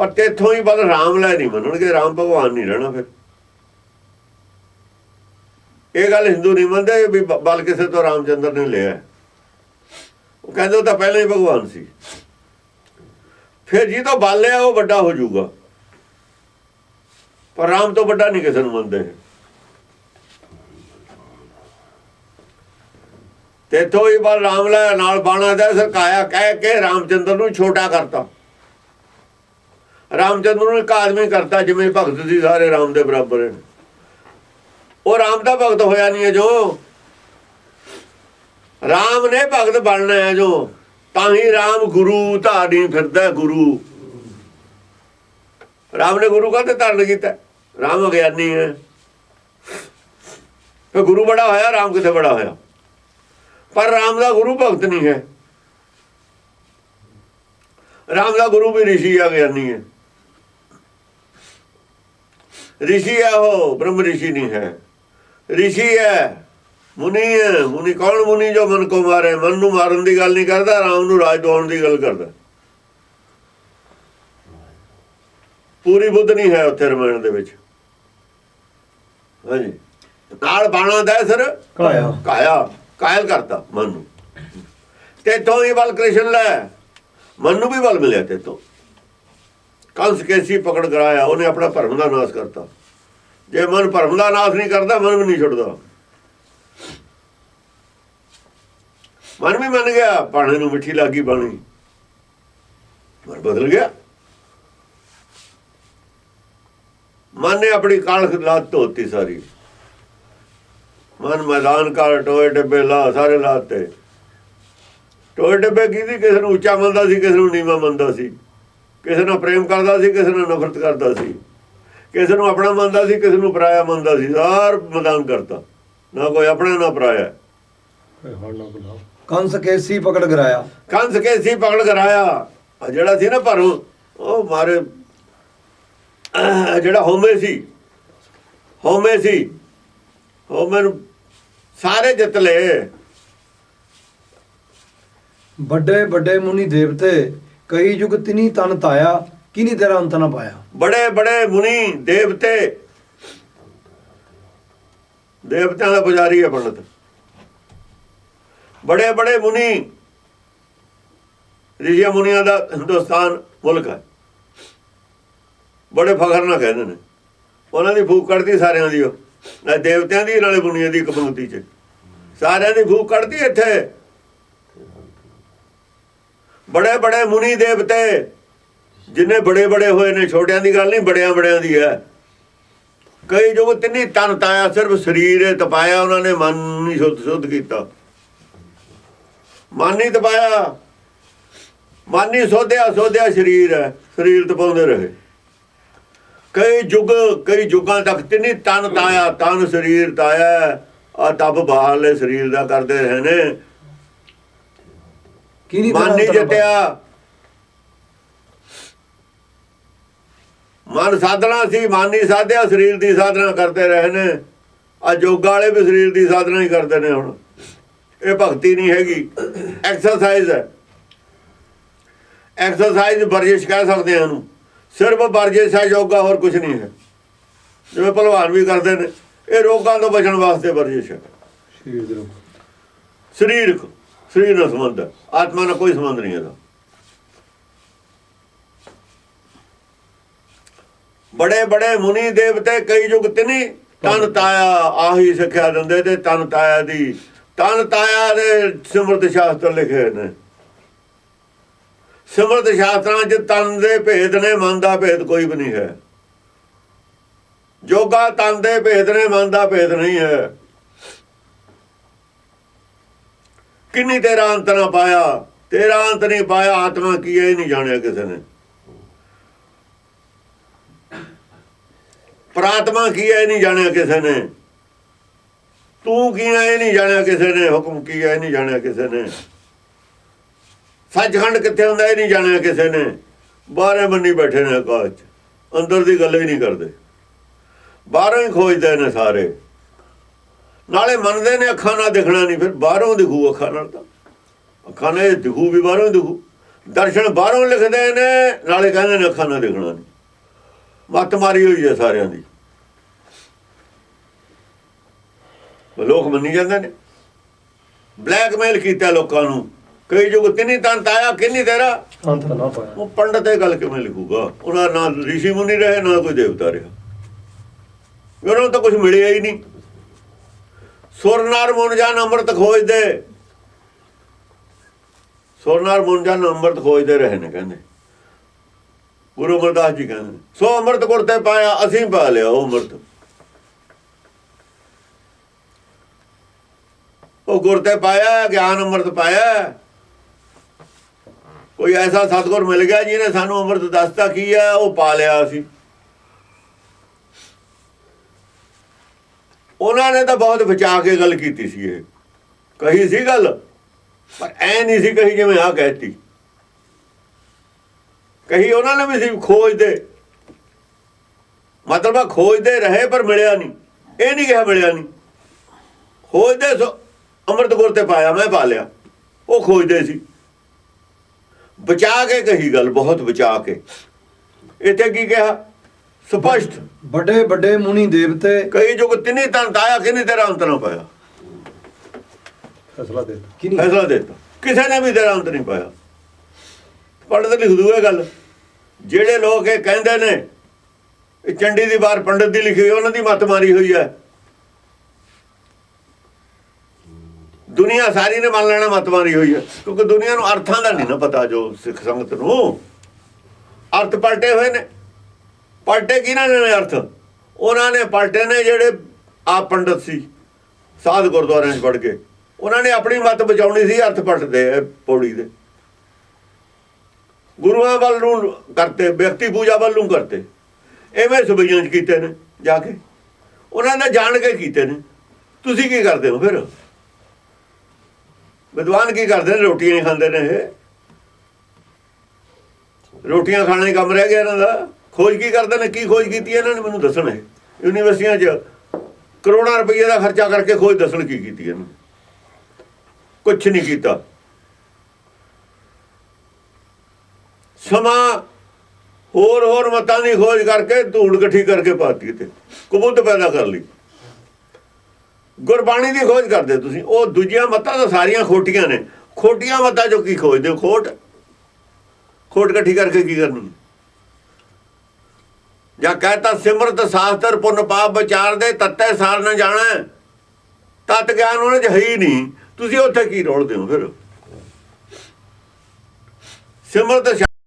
ਪਰ ਤੇਥੋਂ ਹੀ ਬਲ ਰਾਮ ਲੈ ਨਹੀਂ ਮੰਨਣਗੇ, ਰਾਮ ਭਗਵਾਨ ਨਹੀਂ ਰਹਿਣਾ ਫਿਰ। ਇਹ ਗੱਲ ਹਿੰਦੂ ਨਹੀਂ ਮੰਨਦੇ ਵੀ ਬਲ ਕਿਸੇ ਤੋਂ ਰਾਮਚੰਦਰ ਨੇ ਲਿਆ। ਉਹ ਕਹਿੰਦੇ ਉਹ ਤਾਂ ਪਹਿਲਾਂ ਹੀ ਭਗਵਾਨ ਸੀ। ਫਿਰ ਜੀ ਤੋਂ ਬਲ ਲਿਆ ਉਹ ਵੱਡਾ ਹੋ ਜਾਊਗਾ। ਪਰ ਰਾਮ ਤੋਂ ਵੱਡਾ ਨਹੀਂ ਕਿਸੇ ਨੂੰ ਮੰਨਦੇ। ਤੇ ਤੋਂ ਹੀ ਬਲ ਰਾਮ ਲੈ, ਨਾਲ ਬਾਣਾ ਦਾ ਸਰਕਾਇਆ, ਕਹਿ ਕੇ ਰਾਮਚੰਦਰ ਨੂੰ ਛੋਟਾ ਕਰਤਾ। ਰਾਮਚੰਦਰ ਨੂੰ ਇੱਕ ਆਦਮੀ ਕਰਤਾ, ਜਿਵੇਂ ਭਗਤ ਸੀ ਸਾਰੇ ਰਾਮ ਦੇ ਬਰਾਬਰ ਨੇ। ਉਹ ਰਾਮ ਦਾ ਭਗਤ ਹੋਇਆ ਨਹੀਂ ਹੈ ਜੋ। ਰਾਮ ਨੇ ਭਗਤ ਬਣਨਾ ਹੈ ਜੋ। ਤਾਂ ਹੀ ਰਾਮ ਗੁਰੂ ਧਾਰੀ ਫਿਰਦਾ ਗੁਰੂ। ਰਾਮ ਨੇ ਗੁਰੂ ਕਹਿੰਦੇ ਧਾਰਨ ਕੀਤਾ ਰਾਮ ਅਗਿਆਨੀ ਹੈ। ਫਿਰ ਗੁਰੂ ਬੜਾ ਹੋਇਆ, ਰਾਮ ਕਿੱਥੇ ਬੜਾ ਹੋਇਆ? ਪਰ ਰਾਮ ਦਾ ਗੁਰੂ ਭਗਤ ਨਹੀਂ ਹੈ। ਰਾਮ ਦਾ ਗੁਰੂ ਵੀ ਰਿਸ਼ੀ ਆ ਗਿਆਨੀ ਹੈ। ਰਿਸ਼ੀ ਹੈ ਉਹ ਬ੍ਰਹਮ ਰਿਸ਼ੀ ਨਹੀਂ ਹੈ। ਰਿਸ਼ੀ ਹੈ ਮੁਨੀ ਹੈ ਮੁਨੀ ਕੌਣ ਮੁਨੀ ਜੋ ਮਨ ਕੋ ਮਾਰੇ? ਮਨ ਨੂੰ ਮਾਰਨ ਦੀ ਗੱਲ ਨਹੀਂ ਕਰਦਾ ਰਾਮ ਨੂੰ ਰਾਜ ਦਵਾਉਣ ਦੀ ਗੱਲ ਕਰਦਾ। ਪੂਰੀ ਬੁੱਧ ਨਹੀਂ ਹੈ ਉੱਥੇ ਰਮਾਇਣ ਦੇ ਵਿੱਚ। ਹਾਂਜੀ। ਨਾਲ ਬਾਣਾ ਦਾ ਸਰ? ਕਾਇਆ। ਕਾਇਆ। ਕਾਇਲ ਕਰਤਾ ਮਨ ਨੂੰ। ਤੇ ਤੋਂ ਹੀ ਬਲ ਕ੍ਰਿਸ਼ਨ ਲੈ। ਮਨ ਨੂੰ ਵੀ ਬਲ ਮਿਲਿਆ ਤੇ ਤੋਂ ਕੰਸ ਕੇਸੀ ਪਕੜ ਕਰਾਇਆ, ਉਹਨੇ ਆਪਣਾ ਭਰਮ ਦਾ ਨਾਸ਼ ਕਰਤਾ। ਜੇ ਮਨ ਭਰਮ ਦਾ ਨਾਸ਼ ਨਹੀਂ ਕਰਦਾ, ਮਨ ਵੀ ਨਹੀਂ ਛੁੱਟਦਾ। ਮਨ ਵੀ ਮੰਨ ਗਿਆ ਪਾਣੀ ਨੂੰ ਮਿੱਠੀ ਲੱਗੀ ਬਾਣੀ। ਮਨ ਬਦਲ ਗਿਆ। ਮਨ ਨੇ ਆਪਣੀ ਕਾਲਖ ਲਾਤ ਧੋਤੀ ਸਾਰੀ। ਮਨ ਮੈਦਾਨ ਕਰ ਟੋਏ ਡੱਬੇ ਲਾ, ਸਾਰੇ ਲਾਤੇ। ਟੋਏ ਡੱਬੇ ਕਿਹਦੀ, ਕਿਸੇ ਨੂੰ ਉੱਚਾ ਮੰਨਦਾ ਸੀ, ਕਿਸੇ ਨੂੰ ਨੀਵਾਂ ਮੰਨਦਾ ਸੀ। ਕਿਸੇ ਨਾਲ ਪ੍ਰੇਮ ਕਰਦਾ ਸੀ ਕਿਸੇ ਨਾਲ ਨਫ਼ਰਤ ਕਰਦਾ ਸੀ। ਕਿਸੇ ਨੂੰ ਆਪਣਾ ਮੰਨਦਾ ਸੀ ਕਿਸੇ ਨੂੰ ਪਰਾਇਆ ਮੰਨਦਾ ਸੀ। ਸਾਰ ਮੈਦਾਨ ਕਰਤਾ। ਨਾ ਕੋਈ ਆਪਣਾ ਨਾ ਪਰਾਇਆ। ਕੰਸ ਕੇਸੀ ਪਕੜ ਗਰਾਇਆ ਕੰਸ ਕੇ ਸੀ ਪਕੜ ਕਰਾਇਆ ਆ ਜਿਹੜਾ ਸੀ ਨਾ ਪਰ ਉਹ ਮਾਰੇ ਜਿਹੜਾ ਹੋਮੇ ਸੀ ਹੋਮੇ ਸੀ ਹੋਮੇ ਨੂੰ ਸਾਰੇ ਜਿੱਤ ਲਏ। ਵੱਡੇ ਵੱਡੇ ਮੁਨੀ ਦੇਵਤੇ ਕਈ ਯੁਗ ਤਿਨੀ ਤਨ ਤਾਇਆ, ਕਿਨੀ ਤੇਰਾ ਅੰਤ ਨਾ ਪਾਇਆ। ਬੜੇ ਬੜੇ ਮੁਨੀ ਦੇਵਤੇ। ਦੇਵਤਿਆਂ ਦਾ ਪੁਜਾਰੀ ਹੈ ਪੰਡਤ। ਬੜੇ ਬੜੇ ਮੁਨੀ। ਰਿਸ਼ੀ ਮੁਨੀਆਂ ਦਾ ਹਿੰਦੁਸਤਾਨ ਮੁਲਕ ਹੈ। ਬੜੇ ਫਖਰ ਨਾਲ ਕਹਿੰਦੇ ਨੇ। ਉਹਨਾਂ ਦੀ ਫੂਕ ਕੱਢਦੀ ਸਾਰਿਆਂ ਦੀ ਉਹ। ਦੇਵਤਿਆਂ ਦੀ, ਨਾਲੇ ਮੁਨੀਆਂ ਦੀ ਕਬੂਤੀ ਚ। ਸਾਰਿਆਂ ਦੀ ਫੂਕ ਕੱਢਦੀ ਇੱਥੇ। ਬੜੇ ਬੜੇ ਮੁਨੀ ਦੇਵਤੇ ਜਿੰਨੇ ਬੜੇ ਬੜੇ ਹੋਏ ਨੇ, ਛੋਟਿਆਂ ਦੀ ਗੱਲ ਨਹੀਂ, ਬੜਿਆਂ ਬੜਿਆਂ ਦੀ ਹੈ। ਕਈ ਜੋ ਤਿੰਨੀ ਤਨ ਤਾਇਆ, ਸਿਰਫ ਸਰੀਰ ਹੈ ਤਪਾਇਆ, ਉਹਨਾਂ ਨੇ ਮਨ ਨਹੀਂ ਸ਼ੁੱਧ ਸ਼ੁੱਧ ਕੀਤਾ। ਮਨ ਨਹੀਂ ਤਪਾਇਆ, ਮਨ ਨਹੀਂ ਸੋਧਿਆ ਸੋਧਿਆ ਸਰੀਰ ਹੈ, ਸਰੀਰ ਤਪਾਉਂਦੇ ਰਹੇ। ਕਈ ਯੁੱਗ ਕਈ ਯੁੱਗਾਂ ਤੱਕ ਤਿੰਨੀ ਤਨ ਤਾਇਆ, ਤਨ ਸਰੀਰ ਤਾਇਆ, ਆ ਤਪ ਬਾਹਰਲੇ ਸਰੀਰ ਦਾ ਕਰਦੇ ਰਹੇ ਨੇ। ਕਿਨੀ ਮਨ ਨਹੀਂ ਜਿੱਤਿਆ ਮਨ ਸਾਧਨਾ ਸੀ ਮਨ ਨਹੀਂ ਸਾਧਿਆ ਸਰੀਰ ਦੀ ਸਾਧਨਾ ਕਰਦੇ ਰਹੇ ਨੇ। ਆ ਜੋਗਾ ਵਾਲੇ ਵੀ ਸਰੀਰ ਦੀ ਸਾਧਨਾ ਹੀ ਕਰਦੇ ਨੇ ਹੁਣ। ਇਹ ਭਗਤੀ ਨਹੀਂ ਹੈਗੀ। ਐਕਸਰਸਾਈਜ਼ ਹੈ। ਐਕਸਰਸਾਈਜ਼ ਵਰਜਿਸ਼ ਕਹਿ ਸਕਦੇ ਹਾਂ ਇਹਨੂੰ। ਸਿਰਫ ਵਰਜਿਸ਼ ਹੈ ਯੋਗਾ ਹੋਰ ਕੁਝ ਨਹੀਂ ਹੈ। ਜਿਵੇਂ ਭਲਵਾਨ ਵੀ ਕਰਦੇ ਨੇ। ਇਹ ਰੋਗਾਂ ਤੋਂ ਬਚਣ ਵਾਸਤੇ ਵਰਜਿਸ਼ ਹੈ। ਸਰੀਰ ਦੇ ਰੋਗ। ਸਰੀਰਕ। ਸਰੀਰ ਨਾਲ ਸੰਬੰਧ ਹੈ। ਆਤਮਾ ਨਾਲ ਕੋਈ ਸੰਬੰਧ ਨਹੀਂ ਇਹਦਾ। ਬੜੇ ਬੜੇ ਮੁਨੀ ਦੇਵਤੇ ਕਈ ਯੁਗ ਤਿਨੀ ਤਨ ਤਾਇਆ ਆਹੀ ਸਿੱਖਿਆ ਦਿੰਦੇ ਤੇ ਤਨ ਤਾਇਆ ਦੀ, ਤਨ ਤਾਇਆ ਦੇ ਸਿਮਰਤ ਸ਼ਾਸਤਰ ਲਿਖੇ ਨੇ। ਸਿਮਰਤ ਸ਼ਾਸਤਰਾਂ 'ਚ ਤਨ ਦੇ ਭੇਦ ਨੇ, ਮਨ ਦਾ ਭੇਦ ਕੋਈ ਵੀ ਨਹੀਂ ਹੈ। ਜੋਗਾ ਤਨ ਦੇ ਭੇਦ ਨੇ, ਮਨ ਦਾ ਭੇਦ ਨਹੀਂ ਹੈ। ਕਿੰਨੀ ਤੇਰਾ ਅੰਤ ਨਾ ਪਾਇਆ? ਤੇਰਾ ਅੰਤ ਨਹੀਂ ਪਾਇਆ, ਆਤਮਾ ਕੀ ਹੈ, ਇਹ ਨਹੀਂ ਜਾਣਿਆ ਕਿਸੇ ਨੇ। ਪ੍ਰਾਤਮਾ ਕੀ ਹੈ, ਇਹ ਨਹੀਂ ਜਾਣਿਆ ਕਿਸੇ ਨੇ। ਤੂੰ ਕੀ ਹੈ, ਇਹ ਨਹੀਂ ਜਾਣਿਆ ਕਿਸੇ ਨੇ। ਹੁਕਮ ਕੀ ਹੈ, ਇਹ ਨਹੀਂ ਜਾਣਿਆ ਕਿਸੇ ਨੇ। ਸੱਚਖੰਡ ਕਿੱਥੇ ਹੁੰਦਾ, ਇਹ ਨਹੀਂ ਜਾਣਿਆ ਕਿਸੇ ਨੇ। ਬਾਹਰੇ ਬੰਨੀ ਬੈਠੇ ਨੇ ਆਕਾਸ਼ 'ਚ। ਅੰਦਰ ਦੀ ਗੱਲ ਹੀ ਨਹੀਂ ਕਰਦੇ। ਬਾਹਰੋਂ ਹੀ ਖੋਜਦੇ ਨੇ ਸਾਰੇ। ਨਾਲੇ ਮੰਨਦੇ ਨੇ ਅੱਖਾਂ ਨਾਲ ਦਿਖਣਾ ਨਹੀਂ ਫਿਰ ਬਾਹਰੋਂ ਦਿਖੂ ਅੱਖਾਂ ਨਾਲ ਤਾਂ। ਅੱਖਾਂ ਨਾਲ ਦਿਖੂ ਵੀ ਬਾਹਰੋਂ ਦਿਖੂ। ਦਰਸ਼ਨ ਬਾਹਰੋਂ ਲਿਖਦੇ ਨੇ ਨਾਲੇ ਕਹਿੰਦੇ ਨੇ ਅੱਖਾਂ ਨਾਲ ਦੇਖਣਾ ਨਹੀਂ। ਮੱਤ ਮਾਰੀ ਹੋਈ ਹੈ ਸਾਰਿਆਂ ਦੀ। ਲੋਕ ਮੰਨੀ ਜਾਂਦੇ ਨੇ। ਬਲੈਕਮੇਲ ਕੀਤਾ ਲੋਕਾਂ ਨੂੰ। ਕਈ ਯੁਗ ਤਿੰਨੀ ਤਨ ਤਾਇਆ ਕਿੰਨੀ ਤੇਰਾ। ਅੰਤ ਨਾ ਪਾਇਆ। ਉਹ ਪੰਡਤ ਇਹ ਗੱਲ ਕਿਵੇਂ ਲਿਖੂਗਾ? ਉਹਨਾਂ ਦਾ ਨਾ ਰਿਸ਼ੀ ਮੁਨੀ ਰਹੇ ਨਾ ਕੋਈ ਦੇਵਤਾ ਰਿਹਾ। ਉਹਨਾਂ ਨੂੰ ਤਾਂ ਕੁਝ ਮਿਲਿਆ ਹੀ ਨਹੀਂ। ਸੁਰਨਾਰ ਮੁਨਜਾਨ ਅੰਮ੍ਰਿਤ ਖੋਜਦੇ। ਸੁਰਨਾਰ ਮੁਨਜਾਨ ਅੰਮ੍ਰਿਤ ਖੋਜਦੇ ਰਹੇ ਨੇ ਕਹਿੰਦੇ। ਗੁਰੂ ਅਮਰਦਾਸ ਜੀ ਕਹਿੰਦੇ ਸੋ ਅੰਮ੍ਰਿਤ ਗੁਰਤੇ ਪਾਇਆ, ਅਸੀਂ ਪਾ ਲਿਆ ਉਹ ਅੰਮ੍ਰਿਤ। ਉਹ ਗੁਰਤੇ ਪਾਇਆ, ਗਿਆਨ ਅੰਮ੍ਰਿਤ ਪਾਇਆ। ਕੋਈ ਐਸਾ ਸਤਗੁਰ ਮਿਲ ਗਿਆ ਜਿਹਨੇ ਸਾਨੂੰ ਅੰਮ੍ਰਿਤ ਦੱਸਤਾ ਕੀ ਹੈ, ਉਹ ਪਾ ਲਿਆ ਅਸੀਂ। ਉਹਨਾਂ ਨੇ ਤਾਂ ਬਹੁਤ ਬਚਾ ਕੇ ਗੱਲ ਕੀਤੀ ਸੀ ਇਹ। ਕਹੀ ਸੀ ਗੱਲ, ਪਰ ਐ ਨਹੀਂ ਸੀ ਕਹੀ ਜਿਵੇਂ ਆ ਕਹਿਤੀ। ਕਹੀ ਉਹਨਾਂ ਨੇ ਵੀ ਸੀ ਖੋਜਦੇ। ਮਤਲਬ ਆ ਖੋਜਦੇ ਰਹੇ ਪਰ ਮਿਲਿਆ ਨਹੀਂ। ਇਹ ਨਹੀਂ ਕਿਹਾ ਮਿਲਿਆ ਨਹੀਂ। ਖੋਜਦੇ ਸੋ ਅੰਮ੍ਰਿਤ ਗੁਰ ਤੇ ਪਾਇਆ, ਮੈਂ ਪਾ ਲਿਆ। ਉਹ ਖੋਜਦੇ ਸੀ। ਬਚਾ ਕੇ ਕਹੀ ਗੱਲ, ਬਹੁਤ ਬਚਾ ਕੇ। ਇੱਥੇ ਕੀ ਕਿਹਾ? ਸਪਸ਼ਟ। ਵੱਡੇ ਵੱਡੇ ਮੁਨੀ ਦੇਵਤੇ। ਕਈ ਜੋ ਤਿੰਨੀ ਤਨ ਤਾਇਆ ਕਿਨੇ ਤੇਰਾ ਅੰਤ ਨਾ ਪਾਇਆ? ਫੈਸਲਾ ਦੇ ਕਿ ਨਹੀਂ ਫੈਸਲਾ ਦੇ ਕਿਸੇ ਨੇ ਵੀ ਤੇਰਾ ਅੰਤ ਨਹੀਂ ਪਾਇਆ। ਪੰਡਤ ਲਿਖ ਦੂ ਇਹ ਗੱਲ। ਜਿਹੜੇ ਲੋਕ ਇਹ ਕਹਿੰਦੇ ਨੇ ਇਹ ਚੰਡੀ ਦੀ ਬਾਰ ਪੰਡਤ ਦੀ ਲਿਖੀ ਹੋਈ ਉਹਨਾਂ ਦੀ ਮੱਤ ਮਾਰੀ ਹੋਈ ਹੈ। ਦੁਨੀਆ ਸਾਰੀ ਨੇ ਮੰਨ ਲੈਣਾ ਮੱਤ ਮਾਰੀ ਹੋਈ ਹੈ। ਕਿਉਂਕਿ ਦੁਨੀਆ ਨੂੰ ਅਰਥਾਂ ਦਾ ਨਹੀਂ ਨਾ ਪਤਾ ਜੋ ਸਿੱਖ ਸੰਗਤ ਨੂੰ। ਅਰਥ ਪਲਟੇ ਹੋਏ ਨੇ। ਪਲਟੇ ਕਿਹਨਾਂ ਨੇ ਅਰਥ? ਉਹਨਾਂ ਨੇ ਪਲਟੇ ਨੇ ਜਿਹੜੇ ਆ ਪੰਡਤ ਸੀ, ਸਾਧ ਗੁਰਦੁਆਰਿਆਂ 'ਚ ਪੜ ਕੇ। ਉਹਨਾਂ ਨੇ ਆਪਣੀ ਮੱਤ ਬਚਾਉਣੀ ਸੀ ਅਰਥ ਪਲਟਦੇ ਪੌੜੀ ਦੇ। ਗੁਰੂਆਂ ਵੱਲ ਨੂੰ ਕਰਤੇ, ਵਿਅਕਤੀ ਪੂਜਾ ਵੱਲ ਨੂੰ ਕਰਤੇ। ਐਵੇਂ ਸਬਈਆਂ 'ਚ ਕੀਤੇ ਨੇ ਜਾ ਕੇ। ਉਹਨਾਂ ਨੇ ਜਾਣ ਕੇ ਕੀਤੇ ਨੇ। ਤੁਸੀਂ ਕੀ ਕਰਦੇ ਹੋ ਫਿਰ? ਵਿਦਵਾਨ ਕੀ ਕਰਦੇ ਨੇ? ਰੋਟੀ ਨਹੀਂ ਖਾਂਦੇ ਨੇ ਇਹ। ਰੋਟੀਆਂ ਖਾਣੇ ਕੰਮ ਰਹਿ ਗਿਆ ਇਹਨਾਂ ਦਾ। ਖੋਜ ਕੀ ਕਰਦੇ ਨੇ? ਕੀ ਖੋਜ ਕੀਤੀ ਇਹਨਾਂ ਨੇ? ਮੈਨੂੰ ਦੱਸਣ ਯੂਨੀਵਰਸਿਟੀਆਂ 'ਚ ਕਰੋੜਾਂ ਰੁਪਏ ਦਾ ਖਰਚਾ ਕਰਕੇ ਖੋਜ ਦੱਸਣ ਕੀ ਕੀਤੀ ਇਹਨਾਂ ਨੇ। ਕੁਛ ਨਹੀਂ ਕੀਤਾ। ਸਮਾਂ ਹੋਰ ਹੋਰ ਮਤਾਂ ਦੀ ਖੋਜ ਕਰਕੇ ਧੂੜ ਇਕੱਠੀ ਕਰਕੇ ਪਾਤੀ ਤੇ ਕਬੂਤ ਪੈਦਾ ਕਰ ਲਈ। ਗੁਰਬਾਣੀ ਦੀ ਖੋਜ ਕਰਦੇ ਤੁਸੀਂ। ਉਹ ਦੂਜੀਆਂ ਮਤਾਂ ਤਾਂ ਸਾਰੀਆਂ ਖੋਟੀਆਂ ਨੇ। ਖੋਟੀਆਂ ਮਤਾਂ ਜੋ ਕੀ ਖੋਜਦੇ ਹੋ? ਖੋਟ? ਖੋਟ ਇਕੱਠੀ ਕਰਕੇ ਕੀ ਕਰਨੀ? ਜਾਂ ਕਹਤਾ ਸਿਮਰਤ ਸ਼ਾਸਤਰ ਪੁੰਨ ਪਾਪ ਵਿਚਾਰ ਦੇ ਤੱਤੇ ਸਾਰ ਨਾ ਜਾਣਾ। ਤਤ ਗਿਆਨ ਉਹਨਾਂ 'ਚ ਹੈ ਹੀ ਨਹੀਂ। ਤੁਸੀਂ ਉੱਥੇ ਕੀ ਰੋਲਦੇ ਹੋ ਫਿਰ? ਸਿਮਰਤ